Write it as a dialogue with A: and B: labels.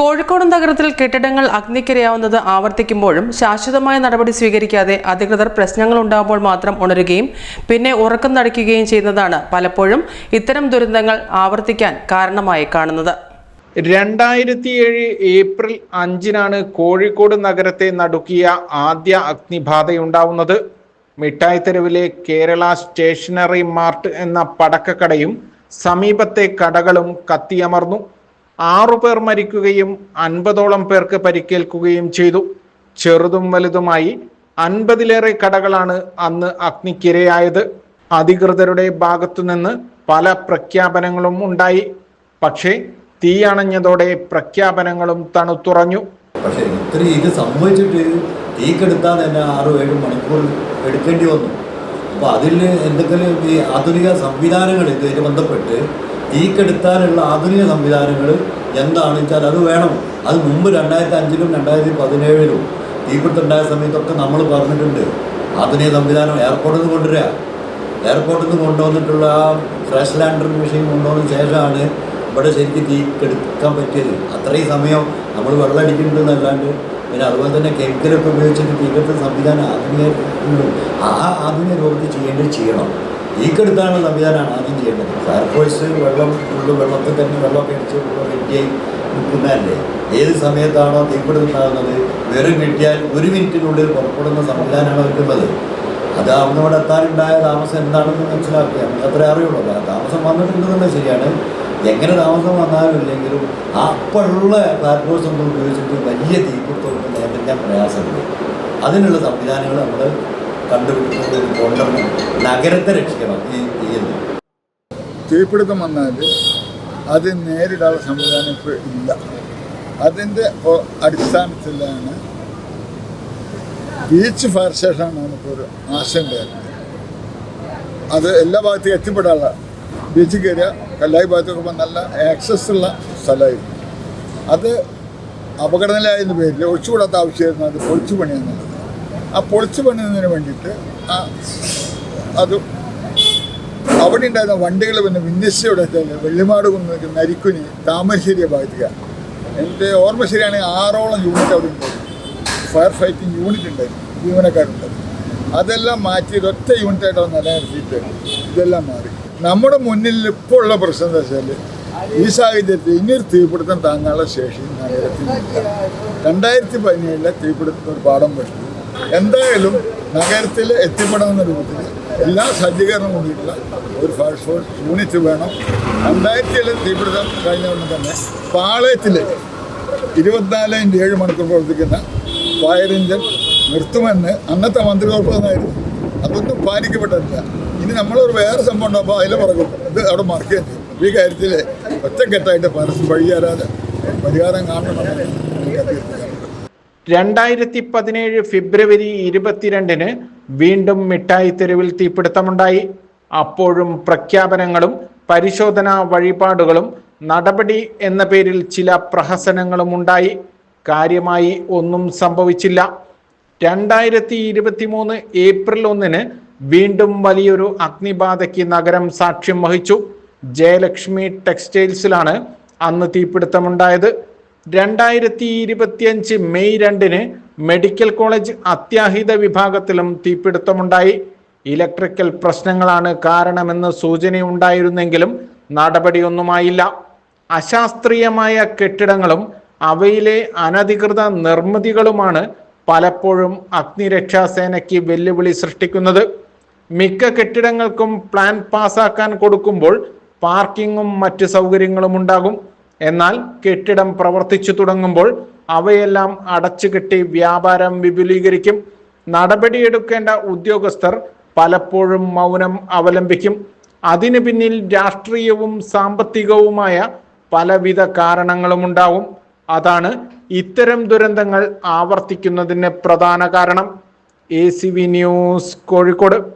A: കോഴിക്കോട് നഗരത്തിൽ കെട്ടിടങ്ങൾ അഗ്നിക്കിരയാവുന്നത് ആവർത്തിക്കുമ്പോഴും ശാശ്വതമായ നടപടി സ്വീകരിക്കാതെ അധികൃതർ പ്രശ്നങ്ങൾ ഉണ്ടാകുമ്പോൾ മാത്രം ഉണരുകയും പിന്നെ ഉറക്കം നടിക്കുകയും ചെയ്യുന്നതാണ് പലപ്പോഴും ഇത്തരം ദുരന്തങ്ങൾ ആവർത്തിക്കാൻ കാരണമായി കാണുന്നത്.
B: രണ്ടായിരത്തി ഏഴ് ഏപ്രിൽ അഞ്ചിനാണ് കോഴിക്കോട് നഗരത്തെ നടുക്കിയ ആദ്യ അഗ്നിബാധയുണ്ടാവുന്നത്. മിഠായി തെരുവിലെ കേരള സ്റ്റേഷനറി മാർട്ട് എന്ന പടക്കക്കടയും സമീപത്തെ കടകളും കത്തിയമർന്നു. ആറുപേർ മരിക്കുകയും അൻപതോളം പേർക്ക് പരിക്കേൽക്കുകയും ചെയ്തു. ചെറുതും വലുതുമായി അൻപതിലേറെ കടകളാണ് അന്ന് അഗ്നിക്കിരയായത്. അധികൃതരുടെ ഭാഗത്തുനിന്ന് പല പ്രഖ്യാപനങ്ങളും ഉണ്ടായി. പക്ഷേ തീയണഞ്ഞതോടെ പ്രഖ്യാപനങ്ങളും തണുത്തുറഞ്ഞു.
C: പക്ഷേ ഇത്രയും ഇത് സംഭവിച്ചിട്ട് തീ കെടുത്താൻ തന്നെ ആറോ ഏഴ് മണിക്കൂർ എടുക്കേണ്ടി വന്നു. അപ്പോൾ അതിൽ എന്തെങ്കിലും ഈ ആധുനിക സംവിധാനങ്ങൾ ഇതിന് ബന്ധപ്പെട്ട് തീ കെടുത്താനുള്ള ആധുനിക സംവിധാനങ്ങൾ എന്താണെന്ന് വെച്ചാൽ അത് വേണം. അത് മുമ്പ് രണ്ടായിരത്തി അഞ്ചിലും രണ്ടായിരത്തി പതിനേഴിലും തീപിടുത്തുണ്ടായ സമയത്തൊക്കെ നമ്മൾ പറഞ്ഞിട്ടുണ്ട്. ആധുനിക സംവിധാനം എയർപോർട്ടിൽ നിന്ന് കൊണ്ടുവരിക. എയർപോർട്ടിൽ നിന്ന് കൊണ്ടുവന്നിട്ടുള്ള ആ ഫ്രഷ് ലാൻഡർ മെഷീൻ കൊണ്ടുവന്ന ശേഷമാണ് ഇവിടെ ശരിക്കും തീ കെടുക്കാൻ പറ്റിയത്. അത്രയും സമയം നമ്മൾ വെള്ളം അടിക്കുന്നുണ്ടെന്നല്ലാണ്ട് പിന്നെ അതുപോലെ തന്നെ കെമിക്കലൊക്കെ ഉപയോഗിച്ചിട്ട് തീകെടുത്ത സംവിധാനം ആധുനിക ആ ആധുനിക രൂപത്തിൽ ചെയ്യേണ്ടത് ചെയ്യണം. ഈ കെടുത്താനുള്ള സംവിധാനമാണ് ആദ്യം ചെയ്യേണ്ടത്. ഫയർഫോഴ്സ് വെള്ളം ഫുള്ള് വെള്ളത്തിൽ തന്നെ വെള്ളമൊക്കെ അടിച്ച് റെഡിയായി നിൽക്കുന്നതല്ലേ? ഏത് സമയത്താണോ തീപിടുത്തുണ്ടാകുന്നത് വെറും കിട്ടിയാൽ ഒരു മിനിറ്റിനുള്ളിൽ പുറപ്പെടുന്ന സംവിധാനമാണ് നിൽക്കുന്നത് അത് അവനോട് എത്താനുണ്ടായ താമസം എന്താണെന്ന് മനസ്സിലാക്കുക. അത്ര അറിയുള്ളൂ. ആ താമസം വന്നിട്ടുണ്ടെന്നുള്ളത് ശരിയാണ്. എങ്ങനെ താമസം വന്നാലും ഇല്ലെങ്കിലും അപ്പോഴുള്ള ഫയർഫോഴ്സ് ഒന്നും ഉപയോഗിച്ചിട്ട് വലിയ തീപിടുത്തമൊക്കെ നേരിടാൻ പ്രയാസമുണ്ട് അതിനുള്ള സംവിധാനങ്ങൾ നമ്മൾ നഗരത്തെ രക്ഷിക്കണം
D: തീപിടുത്തം വന്നാൽ അത് നേരിടാനുള്ള സംവിധാനം ഇപ്പോൾ ഇല്ല. അതിന്റെ അടിസ്ഥാനത്തിലാണ് ബീച്ച് ഫയർ സ്റ്റേഷനാണ് നമുക്കൊരു ആശങ്കയായിരുന്നത് അത് എല്ലാ ഭാഗത്തേക്കും എത്തിപ്പെടാനുള്ള ബീച്ച് കയറിയ കല്ലായി ഭാഗത്തൊക്കെ പോകുമ്പോൾ നല്ല ആക്സസ് ഉള്ള സ്ഥലമായിരുന്നു. അത് അപകടനിലായതിന്റെ പേരിൽ ഒഴിച്ചുകൂടാത്ത ആവശ്യമായിരുന്നു. അത് പൊളിച്ചു പണിയെന്നുള്ളത്. ആ പൊളിച്ചു പണിയുന്നതിന് വേണ്ടിയിട്ട് ആ അത് അവിടെ ഉണ്ടായിരുന്ന വണ്ടികൾ പിന്നെ വിന്യസിച്ചവിടെ വെള്ളിമാട് കുന്ന് നരിക്കുനി താമരശ്ശേരിയെ ഭാഗത്തുക എന്റെ ഓർമ്മ ശരിയാണെങ്കിൽ ആറോളം യൂണിറ്റ് അവിടെ ഉണ്ടായിരുന്നു ഫയർ ഫൈറ്റിംഗ് യൂണിറ്റ് ഉണ്ടായിരുന്നു ജീവനക്കാരുണ്ട്. അതെല്ലാം മാറ്റി ഒറ്റ യൂണിറ്റായിട്ട് നിലനിർത്തിയിട്ട് ഇതെല്ലാം മാറി. നമ്മുടെ മുന്നിൽ ഇപ്പോൾ ഉള്ള പ്രശ്നം എന്താ വെച്ചാൽ ഈ സാഹചര്യത്തിൽ ഇനിയൊരു തീപിടുത്തം താങ്ങാനുള്ള ശേഷി രണ്ടായിരത്തി പതിനേഴിലെ തീപിടുത്തം ഒരു പാഠം പഠിച്ചു. എന്തായാലും നഗരത്തിൽ എത്തിപ്പെടാവുന്ന രൂപത്തിൽ എല്ലാ സജ്ജീകരണം കൂടിയിട്ടുള്ള ഒരു ഫയർ ഫോഴ്സ് യൂണിറ്റ് വേണം. രണ്ടായിരത്തി ഏഴ് തീപിടുത്തം കഴിഞ്ഞ ഉടനെ തന്നെ പാളയത്തിൽ ഇരുപത്തിനാല് ഇന്റ് ഏഴ് മണിക്കൂർ പ്രവർത്തിക്കുന്ന ഫയർ എഞ്ചിൻ നിർത്തുമെന്ന് അന്നത്തെ മന്ത്രി ഉറപ്പുവന്നായിരുന്നു അതൊന്നും പാലിക്കപ്പെട്ടിട്ടില്ല. ഇനി നമ്മളൊരു വേറെ സംഭവം ഉണ്ടാകുമ്പോൾ അതിൽ പറക്കും ഇത് അവിടെ മറക്കുകയും ചെയ്യും. ഈ കാര്യത്തിൽ ഒറ്റക്കെട്ടായിട്ട് പരസ്യം വഴിയാരാതെ പരിഹാരം കാണണമെന്ന്
B: രണ്ടായിരത്തി പതിനേഴ് ഫെബ്രുവരി ഇരുപത്തിരണ്ടിന് വീണ്ടും മിഠായി തെരുവിൽ തീപിടുത്തമുണ്ടായി. അപ്പോഴും പ്രഖ്യാപനങ്ങളും പരിശോധനാ വഴിപാടുകളും നടപടി എന്ന പേരിൽ ചില പ്രഹസനങ്ങളും ഉണ്ടായി. കാര്യമായി ഒന്നും സംഭവിച്ചില്ല. രണ്ടായിരത്തി ഇരുപത്തി മൂന്ന് ഏപ്രിൽ ഒന്നിന് വീണ്ടും വലിയൊരു അഗ്നിബാധയ്ക്ക് നഗരം സാക്ഷ്യം വഹിച്ചു. ജയലക്ഷ്മി ടെക്സ്റ്റൈൽസിലാണ് അന്ന് തീപിടുത്തമുണ്ടായത്. രണ്ടായിരത്തി ഇരുപത്തിയഞ്ച് മെയ് രണ്ടിന് മെഡിക്കൽ കോളേജ് അത്യാഹിത വിഭാഗത്തിലും തീപിടുത്തമുണ്ടായി. ഇലക്ട്രിക്കൽ പ്രശ്നങ്ങളാണ് കാരണമെന്ന് സൂചനയുണ്ടായിരുന്നെങ്കിലും നടപടിയൊന്നുമായില്ല. അശാസ്ത്രീയമായ കെട്ടിടങ്ങളും അവയിലെ അനധികൃത നിർമ്മിതികളുമാണ് പലപ്പോഴും അഗ്നിരക്ഷാസേനയ്ക്ക് വെല്ലുവിളി സൃഷ്ടിക്കുന്നത്. മിക്ക കെട്ടിടങ്ങൾക്കും പ്ലാൻ പാസാക്കാൻ കൊടുക്കുമ്പോൾ പാർക്കിങ്ങും മറ്റ് സൗകര്യങ്ങളും ഉണ്ടാകും. എന്നാൽ കെട്ടിടം പ്രവർത്തിച്ചു തുടങ്ങുമ്പോൾ അവയെല്ലാം അടച്ചു കെട്ടി വ്യാപാരം വിപുലീകരിക്കും. നടപടിയെടുക്കേണ്ട ഉദ്യോഗസ്ഥർ പലപ്പോഴും മൗനം അവലംബിക്കും. അതിനു പിന്നിൽ രാഷ്ട്രീയവും സാമ്പത്തികവുമായ പലവിധ കാരണങ്ങളും ഉണ്ടാവും. അതാണ് ഇത്തരം ദുരന്തങ്ങൾ ആവർത്തിക്കുന്നതിന് പ്രധാന കാരണം. A news Kozhikode.